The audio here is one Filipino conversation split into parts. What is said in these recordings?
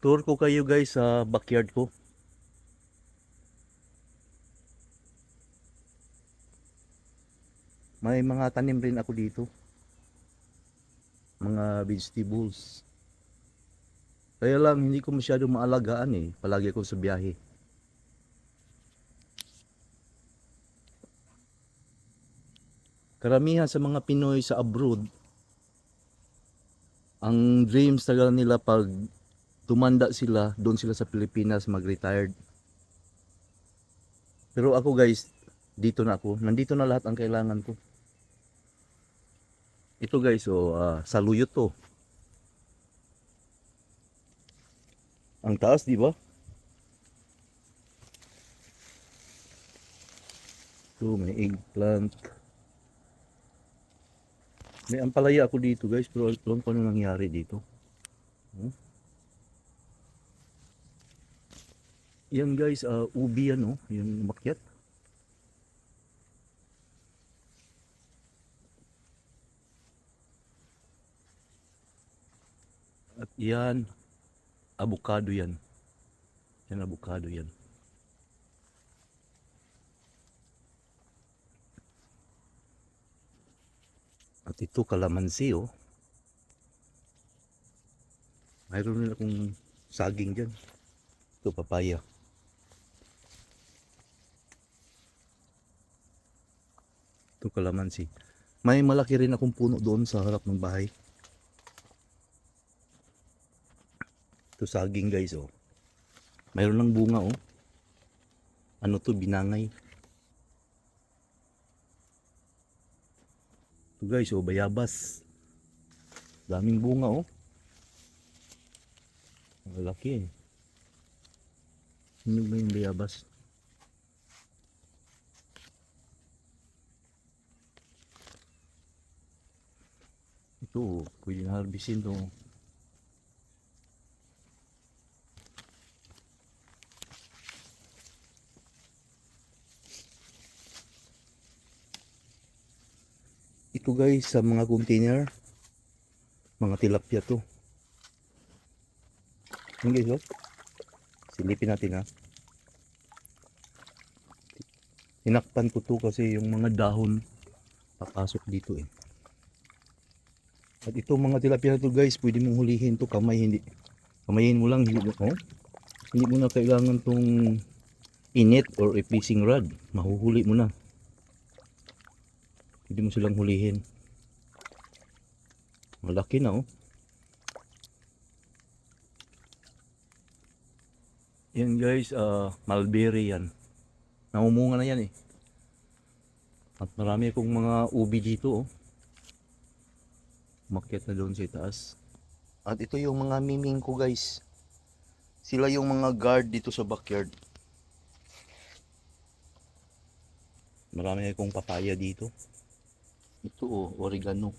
Tour ko kayo guys sa backyard ko. May mga tanim rin ako dito. Mga vegetables. Kaya lang hindi ko masyado maalagaan eh. Palagi ako sa biyahe. Karamihan sa mga Pinoy sa abroad, ang dreams talaga nila pag tumanda sila, doon sila sa Pilipinas mag-retired. Pero ako guys, dito na ako. Nandito na lahat ang kailangan ko. Ito guys, oh, ah, saluyot to. Ang taas, di ba? Ito, may eggplant. May ampalaya ako dito guys, pero alam ko ano nangyari dito. Hmm? Yan guys, ah, ubi yan oh, yung umakyat. At yan, avocado yan. Yan avocado yan. At ito kalamansi oh. Mayroon rin akong saging dyan. Ito papaya. Kalamansi. May malaki rin akong puno doon sa harap ng bahay. Ito saging guys oh. Mayroon ng bunga oh. Ano to binangay. Ito guys oh bayabas. Daming bunga oh. Ang laki eh. Ano ba yung bayabas? Ito, pwede na harbisin to. Ito guys, sa mga container, mga tilapia to. Yung guys, oh. Silipin natin ha. Tinakpan ko to kasi yung mga dahon papasok dito eh. At ito mga tilapia to guys, pwede mong hulihin to kamay hindi. Kamayin mo lang, hindi mo, oh. Hindi mo na kailangan tong init or a fishing rod. Mahuhuli mo na. Pwede mo silang hulihin. Malaki na oh. Yan guys, ah mulberry yan. Namumunga na yan eh. At marami akong mga ubi dito oh. Makyat na doon sa itaas. At ito yung mga miming ko guys. Sila yung mga guard dito sa backyard. Marami akong papaya dito. Ito oh, oregano.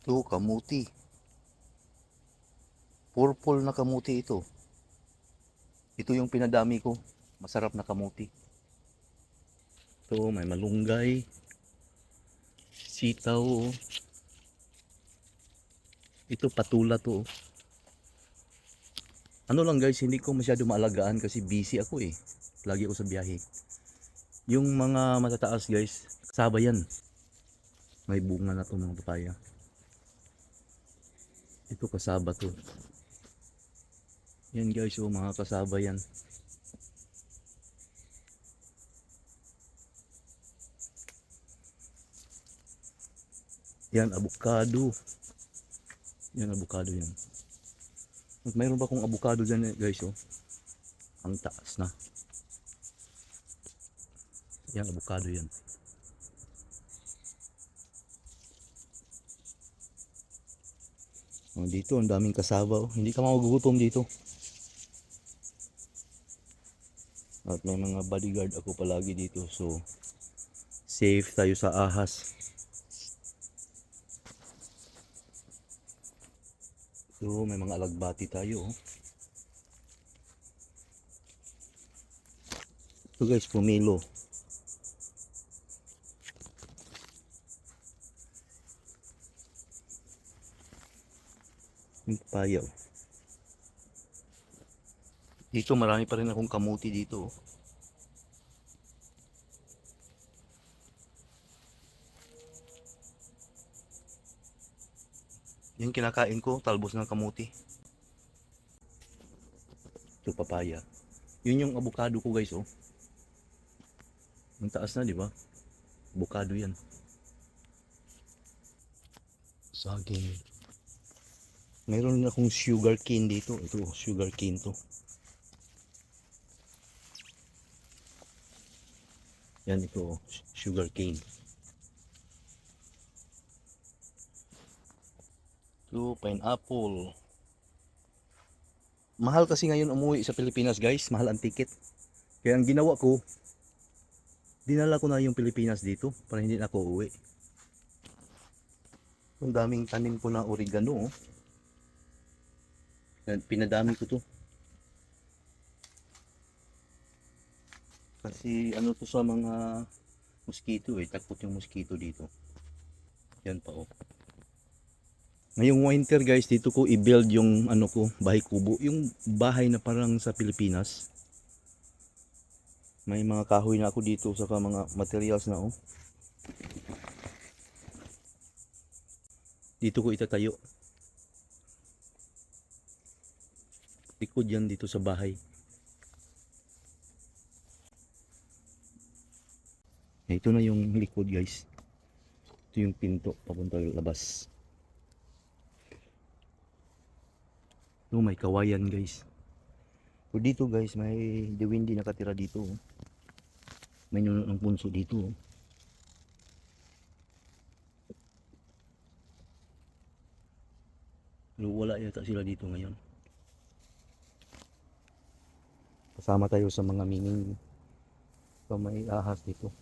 Ito, kamuti. Purple na kamuti ito. Ito yung pinadami ko. Masarap na kamuti. Ito, may malunggay. Sitaw. oh. Ito, patula to. oh. Ano lang guys, hindi ko masyado maalagaan kasi busy ako eh. Lagi ako sa biyahe. Yung mga matataas guys, kasaba yan. May bunga na to mga papaya. Ito kasaba to. Yan guys, oh, mga kasaba yan. Yan, avocado. Yan, avocado yan. At mayroon pa akong avocado dyan eh, guys, oh. Ang taas na. Yan, avocado yan. Oh, dito, ang daming kasaba. Oh. Hindi ka magugutom dito. At may mga bodyguard ako palagi dito. So, safe tayo sa ahas. So, may mga alagbati tayo. Oh. Ito guys, pumilo. Yung payaw. Dito marami pa rin akong kamuti dito. oh. Yung kinakain ko, talbos ng kamuti. Ito papaya. Yun yung avocado ko guys oh. Ang taas na di ba? Avocado yan. Saging. Mayroon din akong sugar cane dito. Ito, sugar cane to. Yan ito, oh, sugar cane. Ito, pineapple. Mahal kasi ngayon umuwi sa Pilipinas guys. Mahal ang ticket. Kaya ang ginawa ko, dinala ko na yung Pilipinas dito para hindi na ako uuwi. Ang daming tanim ko na oregano. Oh. Pinadami ko to. Kasi ano to sa mga mosquito eh. Takot yung mosquito dito. Yan pa oh. Ngayong winter guys, dito ko i-build yung ano ko, bahay kubo. Yung bahay na parang sa Pilipinas. May mga kahoy na ako dito saka mga materials na oh. Dito ko itatayo. Likod yan dito sa bahay. Ito na yung likod guys. Ito yung pinto papunta labas. Oh, may kawayan guys. So dito guys, may diwindi nakatira dito. oh. May nuno ng punso dito. oh. Pero wala yata sila dito ngayon. Kasama tayo sa mga minging pa may ahas dito.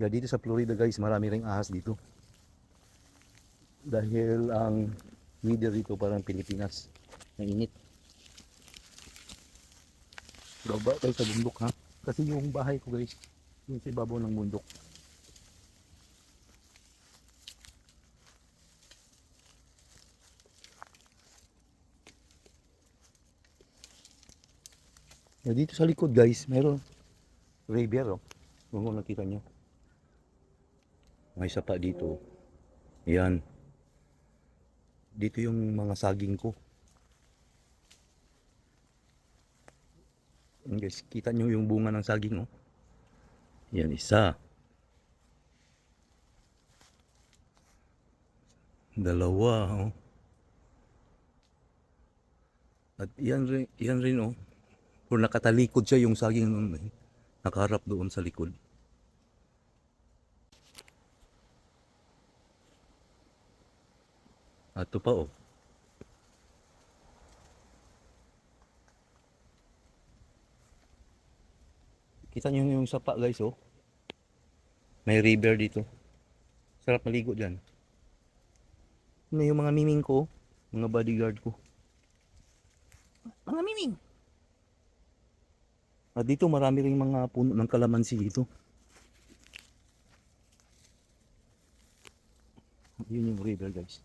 Kaya dito sa Florida guys, marami ring ahas dito. Dahil ang weather dito parang Pilipinas. Ang init. Baba tayo sa bundok ha. Kasi yung bahay ko guys, yung sa ibabaw ng bundok. Yeah, dito sa likod guys, mayroon river oh. Kung nakita nyo. May sapa dito. Yan. Dito yung mga saging ko. Yan guys, kita nyo yung bunga ng saging oh. Yan isa. Dalawa oh. At yan rin, yan rin oh. Kung nakatalikod siya yung saging nun, eh, nakaharap doon sa likod. At ito pa oh. Kita niyo yung sapa guys oh. May river dito. Sarap maligo dyan. Ano yung mga miming ko, mga bodyguard ko. Mga miming! At dito marami ring mga puno ng kalamansi dito. Yun yung river guys.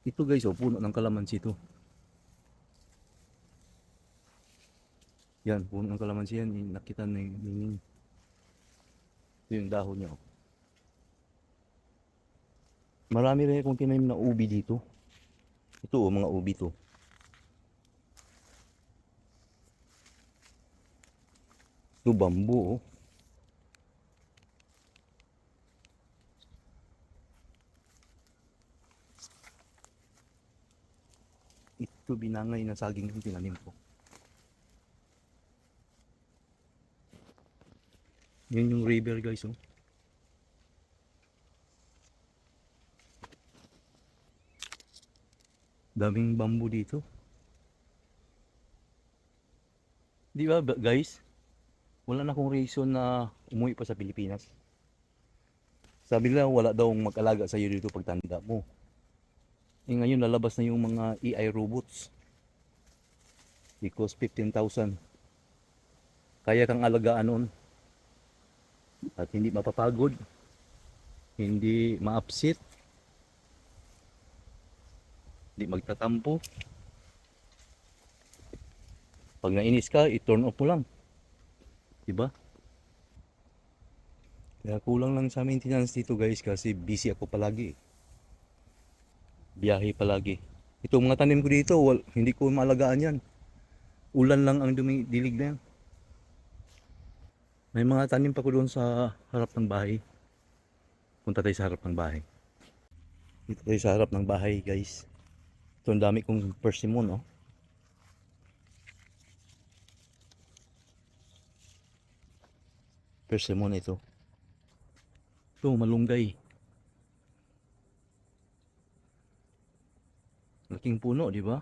Ito guys oh, puno ng kalamansi ito. Yan, puno ng kalamansi yan. Nakita na yung, ito yung dahon niya oh. Marami rin akong tinanim na ubi dito. Ito oh, mga ubi to. Ito bambu oh. Ito binangay na saging yung tinanim ko. Yun yung river guys oh. Daming bambu dito. Di ba guys? Wala na akong reason na umuwi pa sa Pilipinas. Sabi nila wala daw mag-alaga sa iyo dito pag tanda mo. Eh ngayon lalabas na yung mga AI robots. Because 15,000. Kaya kang alagaan nun. At hindi mapapagod. Hindi ma-upset. Hindi magtatampo. Pag nainis ka, i-turn off mo lang. Diba? Kaya kulang lang sa maintenance dito guys kasi busy ako palagi. Biyahe palagi. Itong mga tanim ko dito, wal, hindi ko maalagaan yan. Ulan lang ang dumi, dilig na yan. May mga tanim pa ko doon sa harap ng bahay. Punta tayo sa harap ng bahay. Dito tayo sa harap ng bahay guys. Ito ang dami kong persimmon oh. Persimmon ito. Ito, malunggay. Laking puno, di ba?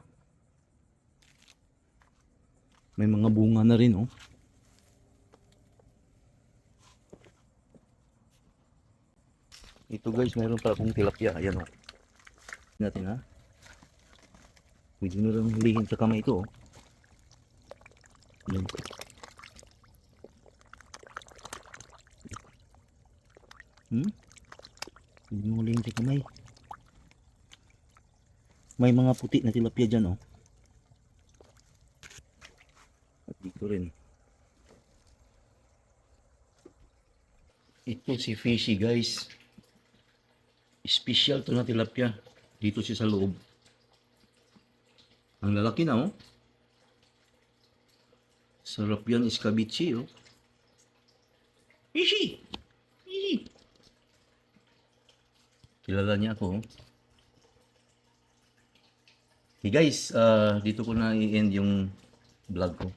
May mga bunga na rin, oh. Ito guys, mayroon pa akong tilapia. Ayan, oh. Natin, ha? Pwede na rin hulihin sa kamay ito, oh. Ayan. Hmm? Hindi mo hulihin sa kamay. May mga puti na tilapia dyan, oh. At dito rin. Ito si Fishy, guys. Special to na tilapia. Dito siya sa loob. Ang lalaki na, oh. Sarap yan, iskabichi, oh. Fishy! Fishy! Kilala niya ako. oh. Okay guys, ah, dito ko na i-end yung vlog ko.